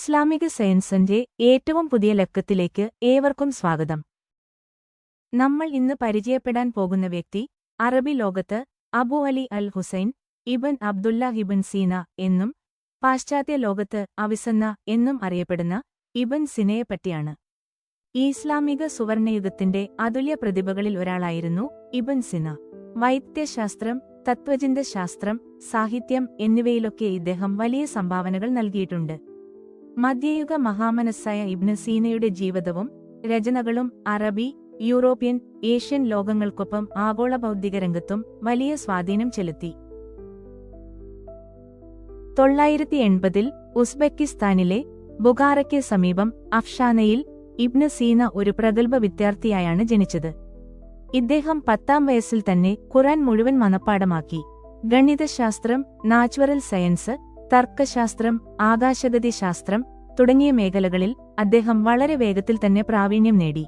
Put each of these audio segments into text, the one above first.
ഇസ്ലാമിക സയൻസിന്റെ ഏറ്റവും പുതിയ ലക്കത്തിലേക്ക് ഏവർക്കും സ്വാഗതം. നമ്മൾ ഇന്ന് പരിചയപ്പെടാൻ പോകുന്ന വ്യക്തി അറബി ലോകത്ത് Abu Ali al Hussain ibn Abdullah ibn Sina എന്നും പാശ്ചാത്യ ലോകത്ത് അവിസന്ന എന്നും അറിയപ്പെടുന്ന ഇബൻ സിനയെപ്പറ്റിയാണ് ഇസ്ലാമിക സുവർണയുഗത്തിന്റെ അതുല്യ പ്രതിഭകളിൽ ഒരാളായിരുന്നു ഇബൻ സിന. വൈദ്യശാസ്ത്രം തത്വചിന്തശാസ്ത്രം സാഹിത്യം എന്നിവയിലൊക്കെ ഇദ്ദേഹം വലിയ സംഭാവനകൾ നൽകിയിട്ടുണ്ട്. മധ്യയുഗ മഹാമനസ്സായ ഇബ്നു സീനയുടെ ജീവിതവും രചനകളും അറബി യൂറോപ്യൻ ഏഷ്യൻ ലോകങ്ങൾക്കൊപ്പം ആഗോള ബൗദ്ധിക രംഗത്തും വലിയ സ്വാധീനം ചെലുത്തി. തൊള്ളായിരത്തി എൺപതിൽ ഉസ്ബെക്കിസ്ഥാനിലെ ബുഖാറയ്ക്ക് സമീപം അഫ്ഷാനയിൽ ഇബ്നു സീന ഒരു പ്രഗത്ഭ വിദ്യാർത്ഥിയായാണ് ജനിച്ചത്. ഇദ്ദേഹം പത്താം വയസ്സിൽ തന്നെ ഖുറാൻ മുഴുവൻ മനപ്പാടമാക്കി ഗണിതശാസ്ത്രം നാച്ചുറൽ സയൻസ് തർക്കശാസ്ത്രം ആകാശഗതി ശാസ്ത്രം തുടങ്ങിയ മേഖലകളിൽ അദ്ദേഹം വളരെ വേഗത്തിൽ തന്നെ പ്രാവീണ്യം നേടി.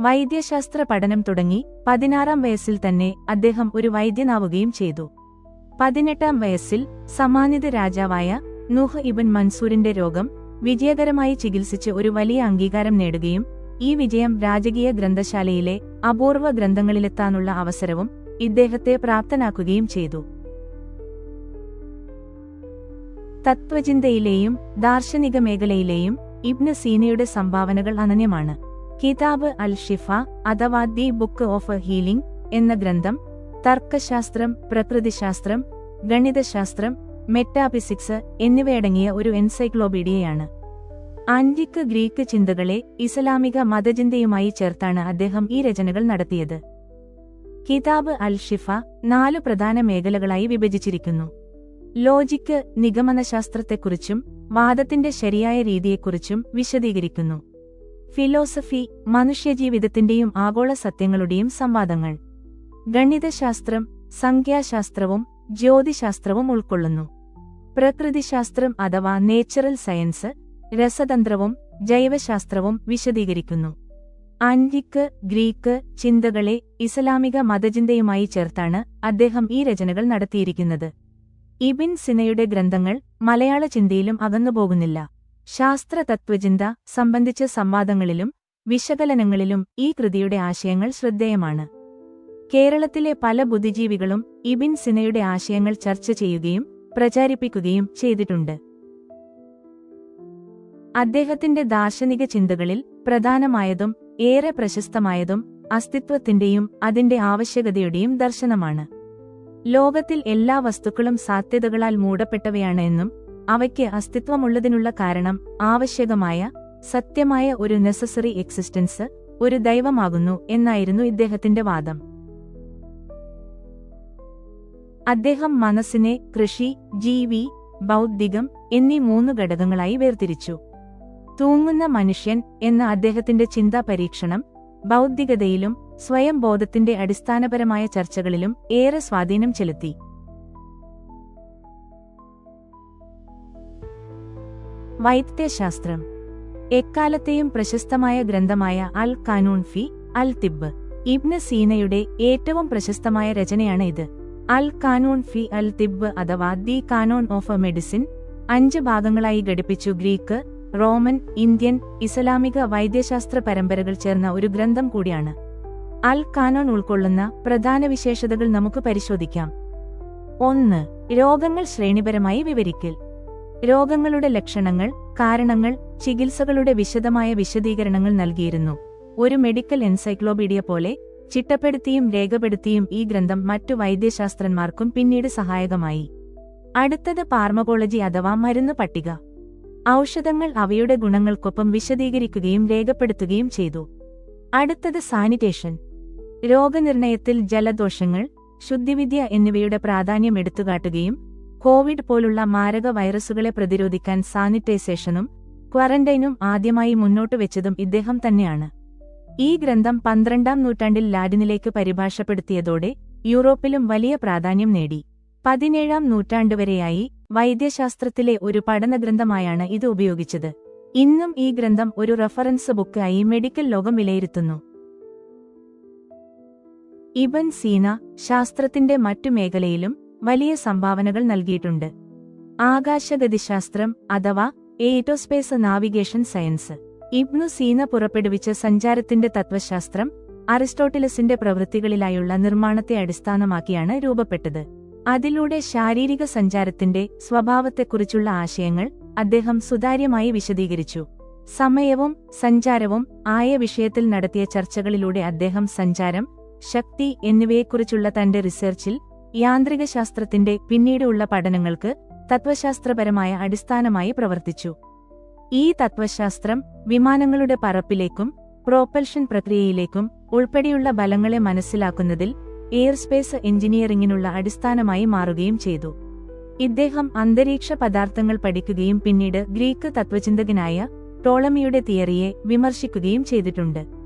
വൈദ്യശാസ്ത്ര പഠനം തുടങ്ങി പതിനാറാം വയസ്സിൽ തന്നെ അദ്ദേഹം ഒരു വൈദ്യനാവുകയും ചെയ്തു. പതിനെട്ടാം വയസ്സിൽ സമാനിത രാജാവായ നൂഹ് ഇബൻ മൻസൂരിന്റെ രോഗം വിജയകരമായി ചികിത്സിച്ച് ഒരു വലിയ അംഗീകാരം നേടുകയും ഈ വിജയം രാജകീയ ഗ്രന്ഥശാലയിലെ അപൂർവ ഗ്രന്ഥങ്ങളിലെത്താനുള്ള അവസരവും ഇദ്ദേഹത്തെ പ്രാപ്തനാക്കുകയും ചെയ്തു. തത്വചിന്തയിലെയും ദാർശനിക മേഖലയിലെയും ഇബ്നു സീനയുടെ സംഭാവനകൾ അനന്യമാണ്. കിതാബ് അൽ ഷിഫ അഥവാ ദി ബുക്ക് ഓഫ് ഹീലിംഗ് എന്ന ഗ്രന്ഥം തർക്കശാസ്ത്രം പ്രകൃതിശാസ്ത്രം ഗണിതശാസ്ത്രം മെറ്റാഫിസിക്സ് എന്നിവയടങ്ങിയ ഒരു എൻസൈക്ലോപീഡിയയാണ്. ആന്റിക് ഗ്രീക്ക് ചിന്തകളെ ഇസ്ലാമിക മതചിന്തയുമായി ചേർത്താണ് അദ്ദേഹം ഈ രചനകൾ നടത്തിയത്. കിതാബ് അൽ ഷിഫ നാലു പ്രധാന മേഖലകളായി വിഭജിച്ചിരിക്കുന്നു. ലോജിക്ക് നിഗമനശാസ്ത്രത്തെക്കുറിച്ചും വാദത്തിന്റെ ശരിയായ രീതിയെക്കുറിച്ചും വിശദീകരിക്കുന്നു. ഫിലോസഫി മനുഷ്യജീവിതത്തിന്റെയും ആഗോള സത്യങ്ങളുടെയും സംവാദങ്ങൾ. ഗണിതശാസ്ത്രം സംഖ്യാശാസ്ത്രവും ജ്യോതിശാസ്ത്രവും ഉൾക്കൊള്ളുന്നു. പ്രകൃതിശാസ്ത്രം അഥവാ നേച്ചറൽ സയൻസ് രസതന്ത്രവും ജൈവശാസ്ത്രവും വിശദീകരിക്കുന്നു. ആന്റിക്ക് ഗ്രീക്ക് ചിന്തകളെ ഇസ്ലാമിക മതചിന്തയുമായി ചേർത്താണ് അദ്ദേഹം ഈ രചനകൾ നടത്തിയിരിക്കുന്നത്. ഇബിൻ സിനയുടെ ഗ്രന്ഥങ്ങൾ മലയാള ചിന്തയിലും അകന്നുപോകുന്നില്ല ശാസ്ത്ര തത്വചിന്ത സംബന്ധിച്ച സംവാദങ്ങളിലും വിശകലനങ്ങളിലും ഈ കൃതിയുടെ ആശയങ്ങൾ ശ്രദ്ധേയമാണ്. കേരളത്തിലെ പല ബുദ്ധിജീവികളും ഇബിൻ സിനയുടെ ആശയങ്ങൾ ചർച്ച ചെയ്യുകയും പ്രചാരിപ്പിക്കുകയും ചെയ്തിട്ടുണ്ട്. അദ്ദേഹത്തിന്റെ ദാർശനിക ചിന്തകളിൽ പ്രധാനമായതും ഏറെ പ്രശസ്തമായതും അസ്തിത്വത്തിന്റെയും അതിന്റെ ആവശ്യകതയുടെയും ദർശനമാണ്. ലോകത്തിൽ എല്ലാ വസ്തുക്കളും സാധ്യതകളാൽ മൂടപ്പെട്ടവയാണ് എന്നും അവയ്ക്ക് അസ്തിത്വമുള്ളതിനുള്ള കാരണം ആവശ്യകമായ സത്യമായ ഒരു നെസസറി എക്സിസ്റ്റൻസ് ഒരു ദൈവമാകുന്നു എന്നായിരുന്നു ഇദ്ദേഹത്തിന്റെ വാദം. അദ്ദേഹം മനസ്സിനെ കൃഷി ജീവി ബൗദ്ധികം എന്നീ മൂന്ന് ഘടകങ്ങളായി വേർതിരിച്ചു. തൂങ്ങുന്ന മനുഷ്യൻ എന്ന അദ്ദേഹത്തിന്റെ ചിന്താ പരീക്ഷണം ബൗദ്ധികതയിലും സ്വയം ബോധത്തിന്റെ അടിസ്ഥാനപരമായ ചർച്ചകളിലും ഏറെ സ്വാധീനം ചെലുത്തി. വൈദ്യശാസ്ത്രം എക്കാലത്തെയും പ്രശസ്തമായ ഗ്രന്ഥമായ അൽ കാനൂൺ ഫി അൽ തിബ് ഇബ്ന് സീനയുടെ ഏറ്റവും പ്രശസ്തമായ രചനയാണ് ഇത്. അൽ കാനൂൺ ഫി അൽ തിബ് അഥവാ ദി കാനോൺ ഓഫ് മെഡിസിൻ അഞ്ച് ഭാഗങ്ങളായി ഘടിപ്പിച്ചു ഗ്രീക്ക് റോമൻ ഇന്ത്യൻ ഇസ്ലാമിക വൈദ്യശാസ്ത്ര പരമ്പരകൾ ചേർന്ന ഒരു ഗ്രന്ഥം കൂടിയാണ്. അൽ കാനോൺ ഉൾക്കൊള്ളുന്ന പ്രധാന വിശേഷതകൾ നമുക്ക് പരിശോധിക്കാം. ഒന്ന് രോഗങ്ങൾ ശ്രേണിപരമായി വിവരിക്കൽ. രോഗങ്ങളുടെ ലക്ഷണങ്ങൾ കാരണങ്ങൾ ചികിത്സകളുടെ വിശദമായ വിശദീകരണങ്ങൾ നൽകിയിരുന്നു. ഒരു മെഡിക്കൽ എൻസൈക്ലോപീഡിയ പോലെ ചിട്ടപ്പെടുത്തിയും രേഖപ്പെടുത്തിയും ഈ ഗ്രന്ഥം മറ്റു വൈദ്യശാസ്ത്രന്മാർക്കും പിന്നീട് സഹായകമായി. അടുത്തത് പാർമകോളജി അഥവാ മരുന്ന് പട്ടിക. ഔഷധങ്ങൾ അവയുടെ ഗുണങ്ങൾക്കൊപ്പം വിശദീകരിക്കുകയും രേഖപ്പെടുത്തുകയും ചെയ്തു. അടുത്തത് സാനിറ്റേഷൻ. രോഗനിർണയത്തിൽ ജലദോഷങ്ങൾ ശുദ്ധിവിദ്യ എന്നിവയുടെ പ്രാധാന്യം എടുത്തുകാട്ടുകയും കോവിഡ് പോലുള്ള മാരക വൈറസുകളെ പ്രതിരോധിക്കാൻ സാനിറ്റൈസേഷനും ക്വാറന്റൈനും ആദ്യമായി മുന്നോട്ട് വെച്ചതും ഇദ്ദേഹം തന്നെയാണ്. ഈ ഗ്രന്ഥം പന്ത്രണ്ടാം നൂറ്റാണ്ടിൽ ലാഡിനിലേക്ക് പരിഭാഷപ്പെടുത്തിയതോടെ യൂറോപ്പിലും വലിയ പ്രാധാന്യം നേടി. പതിനേഴാം നൂറ്റാണ്ടുവരെയായി വൈദ്യശാസ്ത്രത്തിലെ ഒരു പഠനഗ്രന്ഥമായാണ് ഇത് ഉപയോഗിച്ചത്. ഇന്നും ഈ ഗ്രന്ഥം ഒരു റഫറൻസ് ബുക്കായി മെഡിക്കൽ ലോകം വിലയിരുത്തുന്നു. ഇബൻ സീന ശാസ്ത്രത്തിന്റെ മറ്റു മേഖലയിലും വലിയ സംഭാവനകൾ നൽകിയിട്ടുണ്ട്. ആകാശഗതിശാസ്ത്രം അഥവാ aerospace navigation science. Ibn Sina പുറപ്പെടുവിച്ച സഞ്ചാരത്തിന്റെ തത്വശാസ്ത്രം അറിസ്റ്റോട്ടിലസിന്റെ പ്രവൃത്തികളിലായുള്ള നിർമ്മാണത്തെ അടിസ്ഥാനമാക്കിയാണ് രൂപപ്പെട്ടത്. അതിലൂടെ ശാരീരിക സഞ്ചാരത്തിന്റെ സ്വഭാവത്തെക്കുറിച്ചുള്ള ആശയങ്ങൾ അദ്ദേഹം സുതാര്യമായി വിശദീകരിച്ചു. സമയവും സഞ്ചാരവും ആയ വിഷയത്തിൽ നടത്തിയ ചർച്ചകളിലൂടെ അദ്ദേഹം സഞ്ചാരം ശക്തി എന്നിവയെക്കുറിച്ചുള്ള തന്റെ റിസർച്ചിൽ യാന്ത്രിക ശാസ്ത്രത്തിന്റെ പിന്നീടുള്ള പഠനങ്ങൾക്ക് തത്വശാസ്ത്രപരമായ അടിസ്ഥാനമായി പ്രവർത്തിച്ചു. ഈ തത്വശാസ്ത്രം വിമാനങ്ങളുടെ പറപ്പിലേക്കും പ്രൊപ്പൽഷൻ പ്രക്രിയയിലേക്കും ഉൾപ്പെടെയുള്ള ബലങ്ങളെ മനസ്സിലാക്കുന്നതിൽ എയർസ്പേസ് എഞ്ചിനീയറിംഗിനുള്ള അടിസ്ഥാനമായി മാറുകയും ചെയ്തു. ഇദ്ദേഹം അന്തരീക്ഷ പദാർത്ഥങ്ങൾ പഠിക്കുകയും പിന്നീട് ഗ്രീക്ക് തത്വചിന്തകനായ ടോളമിയുടെ തിയറിയെ വിമർശിക്കുകയും ചെയ്തിട്ടുണ്ട്.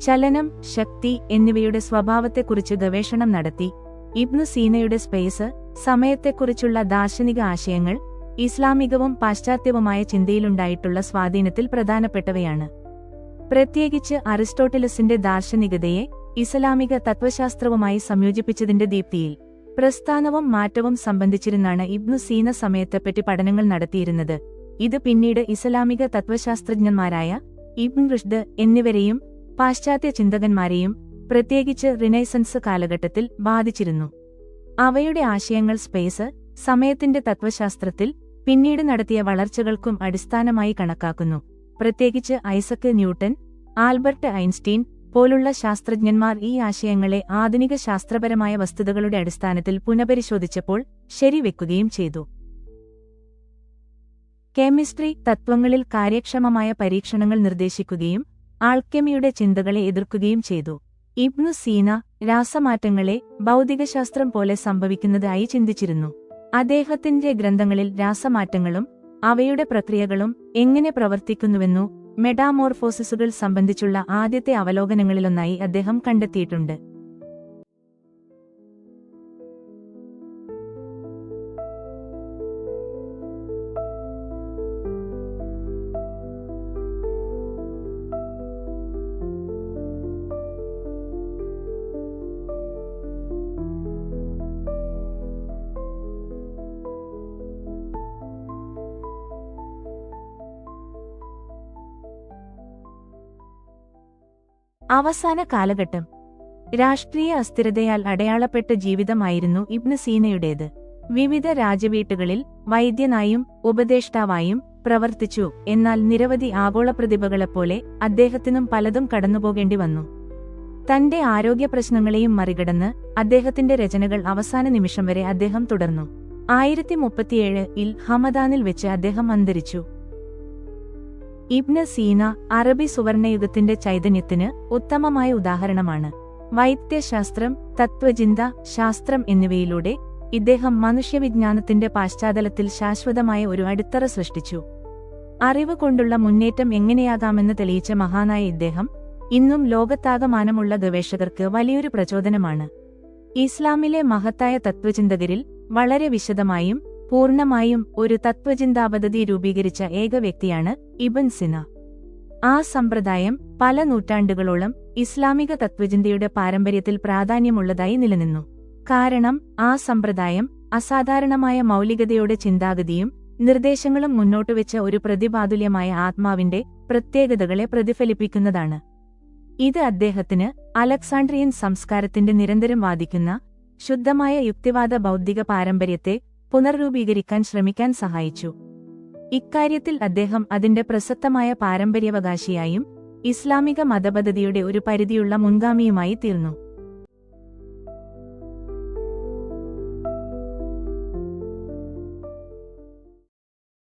ചലനം ശക്തി എന്നിവയുടെ സ്വഭാവത്തെക്കുറിച്ച് ഗവേഷണം നടത്തി. ഇബ്നു സീനയുടെ സ്പേസ് സമയത്തെക്കുറിച്ചുള്ള ദാർശനിക ആശയങ്ങൾ ഇസ്ലാമികവും പാശ്ചാത്യവുമായ ചിന്തയിലുണ്ടായിട്ടുള്ള സ്വാധീനത്തിൽ പ്രധാനപ്പെട്ടവയാണ്. പ്രത്യേകിച്ച് അറിസ്റ്റോട്ടിലസിന്റെ ദാർശനികതയെ ഇസ്ലാമിക തത്വശാസ്ത്രവുമായി സംയോജിപ്പിച്ചതിന്റെ ദീപ്തിയിൽ പ്രസ്ഥാനവും മാറ്റവും സംബന്ധിച്ചിരുന്നാണ് ഇബ്നു സീന സമയത്തെപ്പറ്റി പഠനങ്ങൾ നടത്തിയിരുന്നത്. ഇത് പിന്നീട് ഇസ്ലാമിക തത്വശാസ്ത്രജ്ഞന്മാരായ ഇബ്ൻ റിഷ്ദ് എന്നിവരെയും പാശ്ചാത്യ ചിന്തകന്മാരെയും പ്രത്യേകിച്ച് റിനൈസൻസ് കാലഘട്ടത്തിൽ ബാധിച്ചിരുന്നു. അവയുടെ ആശയങ്ങൾ സ്പേസ് സമയത്തിന്റെ തത്വശാസ്ത്രത്തിൽ പിന്നീട് നടത്തിയ വളർച്ചകൾക്കും അടിസ്ഥാനമായി കണക്കാക്കുന്നു. പ്രത്യേകിച്ച് ഐസക് ന്യൂട്ടൻ ആൽബർട്ട് ഐൻസ്റ്റീൻ പോലുള്ള ശാസ്ത്രജ്ഞന്മാർ ഈ ആശയങ്ങളെ ആധുനിക ശാസ്ത്രപരമായ വസ്തുതകളുടെ അടിസ്ഥാനത്തിൽ പുനഃപരിശോധിച്ചപ്പോൾ ശരിവെക്കുകയും ചെയ്തു. കെമിസ്ട്രി തത്വങ്ങളിൽ കാര്യക്ഷമമായ പരീക്ഷണങ്ങൾ നിർദ്ദേശിക്കുകയും ആൾക്കെമിയുടെ ചിന്തകളെ എതിർക്കുകയും ചെയ്തു. ഇബ്നു സീന രാസമാറ്റങ്ങളെ ഭൗതികശാസ്ത്രം പോലെ സംഭവിക്കുന്നതായി ചിന്തിച്ചിരുന്നു. അദ്ദേഹത്തിന്റെ ഗ്രന്ഥങ്ങളിൽ രാസമാറ്റങ്ങളും അവയുടെ പ്രക്രിയകളും എങ്ങനെ പ്രവർത്തിക്കുന്നുവെന്നു മെഡാമോർഫോസിസുകൾ സംബന്ധിച്ചുള്ള ആദ്യത്തെ അവലോകനങ്ങളിലൊന്നായി അദ്ദേഹം കണ്ടെത്തിയിട്ടുണ്ട്. അവസാന കാലഘട്ടം. രാഷ്ട്രീയ അസ്ഥിരതയാൽ അടയാളപ്പെട്ട ജീവിതമായിരുന്നു ഇബ്ന് സീനയുടേത്. വിവിധ രാജവീട്ടുകളിൽ വൈദ്യനായും ഉപദേഷ്ടാവായും പ്രവർത്തിച്ചു എന്നാൽ നിരവധി ആഗോള പ്രതിഭകളെപ്പോലെ അദ്ദേഹത്തിനും പലതും കടന്നുപോകേണ്ടി വന്നു. തന്റെ ആരോഗ്യ പ്രശ്നങ്ങളെയും മറികടന്ന് അദ്ദേഹത്തിന്റെ രചനകൾ അവസാന നിമിഷം വരെ അദ്ദേഹം തുടർന്നു. ആയിരത്തി മുപ്പത്തിയേഴ് ഇൽ ഹമദാനിൽ വെച്ച് അദ്ദേഹം അന്തരിച്ചു. ഇബ്ന സീന അറബി സുവർണയുഗത്തിന്റെ ചൈതന്യത്തിന് ഉത്തമമായ ഉദാഹരണമാണ്. വൈദ്യശാസ്ത്രം തത്വചിന്ത ശാസ്ത്രം എന്നിവയിലൂടെ ഇദ്ദേഹം മനുഷ്യവിജ്ഞാനത്തിന്റെ പാശ്ചാത്തലത്തിൽ ശാശ്വതമായ ഒരു അടിത്തറ സൃഷ്ടിച്ചു. അറിവ് കൊണ്ടുള്ള മുന്നേറ്റം എങ്ങനെയാകാമെന്ന് തെളിയിച്ച മഹാനായ ഇദ്ദേഹം ഇന്നും ലോകത്താകമാനമുള്ള ഗവേഷകർക്ക് വലിയൊരു പ്രചോദനമാണ്. ഇസ്ലാമിലെ മഹത്തായ തത്വചിന്തകരിൽ വളരെ വിശദമായും പൂർണമായും ഒരു തത്വചിന്താപദ്ധതി രൂപീകരിച്ച ഏക വ്യക്തിയാണ് ഇബൻ സിന. ആ സമ്പ്രദായം പല നൂറ്റാണ്ടുകളോളം ഇസ്ലാമിക തത്വചിന്തയുടെ പാരമ്പര്യത്തിൽ പ്രാധാന്യമുള്ളതായി നിലനിന്നു. കാരണം ആ സമ്പ്രദായം അസാധാരണമായ മൗലികതയുടെ ചിന്താഗതിയും നിർദ്ദേശങ്ങളും മുന്നോട്ടുവെച്ച ഒരു പ്രതിപാതുല്യമായ ആത്മാവിന്റെ പ്രത്യേകതകളെ പ്രതിഫലിപ്പിക്കുന്നതാണ്. ഇത് അദ്ദേഹത്തിന് അലക്സാണ്ട്രിയൻ സംസ്കാരത്തിന്റെ നിരന്തരം വാദിക്കുന്ന ശുദ്ധമായ യുക്തിവാദ ബൗദ്ധിക പാരമ്പര്യത്തെ പുനർരൂപീകരിക്കാൻ ശ്രമിക്കാൻ സഹായിച്ചു. ഇക്കാര്യത്തിൽ അദ്ദേഹം അതിന്റെ പ്രസക്തമായ പാരമ്പര്യാവകാശിയായും ഇസ്ലാമിക മതപദ്ധതിയുടെ ഒരു പരിധിയുള്ള മുൻഗാമിയുമായി തീർന്നു.